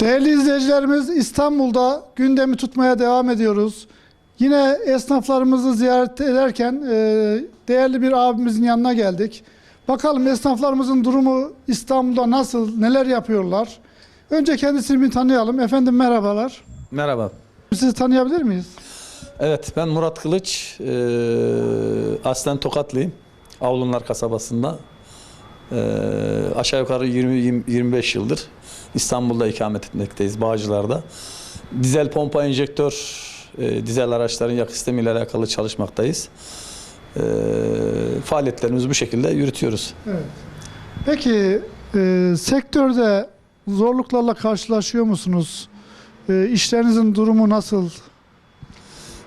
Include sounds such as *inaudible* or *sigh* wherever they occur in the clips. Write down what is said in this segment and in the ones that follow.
Değerli izleyicilerimiz İstanbul'da gündemi tutmaya devam ediyoruz. Yine esnaflarımızı ziyaret ederken e, değerli bir abimizin yanına geldik. Bakalım esnaflarımızın durumu İstanbul'da nasıl, neler yapıyorlar? Önce kendisini bir tanıyalım. Efendim merhabalar. Merhaba. Sizi tanıyabilir miyiz? Evet ben Murat Kılıç. Ee, aslen Tokatlıyım. Avlunlar kasabasında. Ee, aşağı yukarı 20-25 yıldır İstanbul'da ikamet etmekteyiz Bağcılar'da. Dizel pompa enjektör, e, dizel araçların yakıt sistemiyle alakalı çalışmaktayız. Ee, faaliyetlerimizi bu şekilde yürütüyoruz. Evet. Peki e, sektörde zorluklarla karşılaşıyor musunuz? E, işlerinizin durumu nasıl?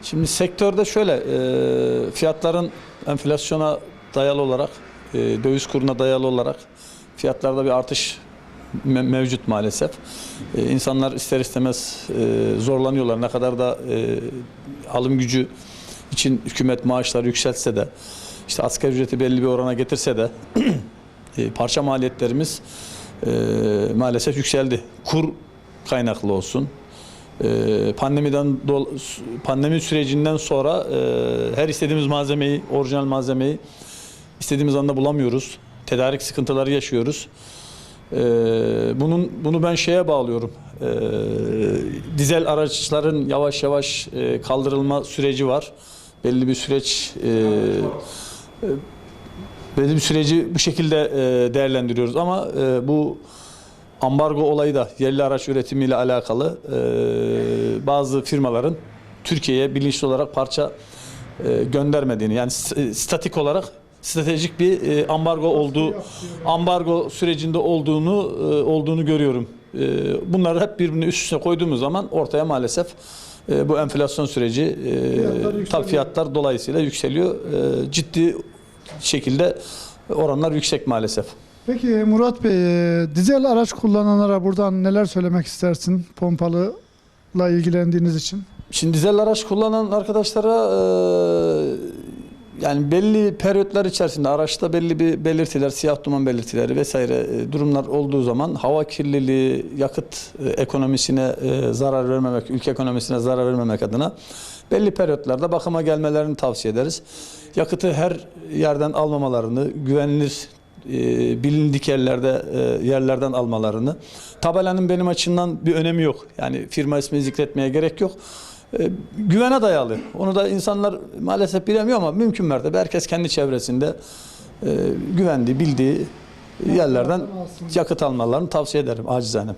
Şimdi sektörde şöyle e, fiyatların enflasyona dayalı olarak e, döviz kuruna dayalı olarak fiyatlarda bir artış me- mevcut maalesef. E, insanlar ister istemez e, zorlanıyorlar. Ne kadar da e, alım gücü için hükümet maaşları yükseltse de işte asgari ücreti belli bir orana getirse de *clears throat* e, parça maliyetlerimiz e, maalesef yükseldi. Kur kaynaklı olsun. Ee, pandemiden pandemi sürecinden sonra e, her istediğimiz malzemeyi, orijinal malzemeyi istediğimiz anda bulamıyoruz. Tedarik sıkıntıları yaşıyoruz. Ee, bunun bunu ben şeye bağlıyorum. Ee, dizel araçların yavaş yavaş e, kaldırılma süreci var. Belli bir süreç e, e, belli bir süreci bu şekilde e, değerlendiriyoruz ama e, bu ambargo olayı da yerli araç üretimiyle alakalı e, bazı firmaların Türkiye'ye bilinçli olarak parça e, göndermediğini yani statik olarak stratejik bir e, ambargo olduğu ambargo sürecinde olduğunu e, olduğunu görüyorum. E, bunları hep birbirine üst üste koyduğumuz zaman ortaya maalesef e, bu enflasyon süreci e, Fiyatlar tabii fiyatlar dolayısıyla yükseliyor. E, ciddi şekilde oranlar yüksek maalesef. Peki Murat Bey, e, dizel araç kullananlara buradan neler söylemek istersin pompalıyla ilgilendiğiniz için? Şimdi dizel araç kullanan arkadaşlara e, yani belli periyotlar içerisinde araçta belli bir belirtiler, siyah duman belirtileri vesaire e, durumlar olduğu zaman hava kirliliği, yakıt e, ekonomisine e, zarar vermemek, ülke ekonomisine zarar vermemek adına belli periyotlarda bakıma gelmelerini tavsiye ederiz. Yakıtı her yerden almamalarını, güvenilir bilindik yerlerde yerlerden almalarını. Tabelanın benim açımdan bir önemi yok. Yani firma ismini zikretmeye gerek yok. E, güvene dayalı. Onu da insanlar maalesef bilemiyor ama mümkün mertebe herkes kendi çevresinde e, güvendiği, bildiği yerlerden yakıt almalarını tavsiye ederim acizane.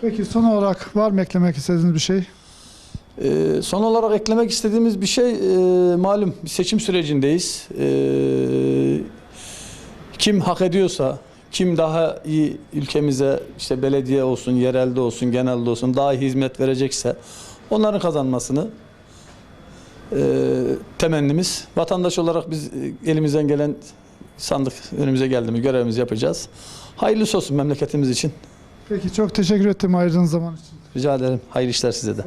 Peki son olarak var mı eklemek istediğiniz bir şey? Ee, son olarak eklemek istediğimiz bir şey e, malum seçim sürecindeyiz. Ee, kim hak ediyorsa, kim daha iyi ülkemize işte belediye olsun, yerelde olsun, genelde olsun daha iyi hizmet verecekse onların kazanmasını e, temennimiz. Vatandaş olarak biz e, elimizden gelen sandık önümüze geldi mi görevimizi yapacağız. Hayırlısı olsun memleketimiz için. Peki çok teşekkür ettim ayırdığınız zaman için. Rica ederim. Hayırlı işler size de.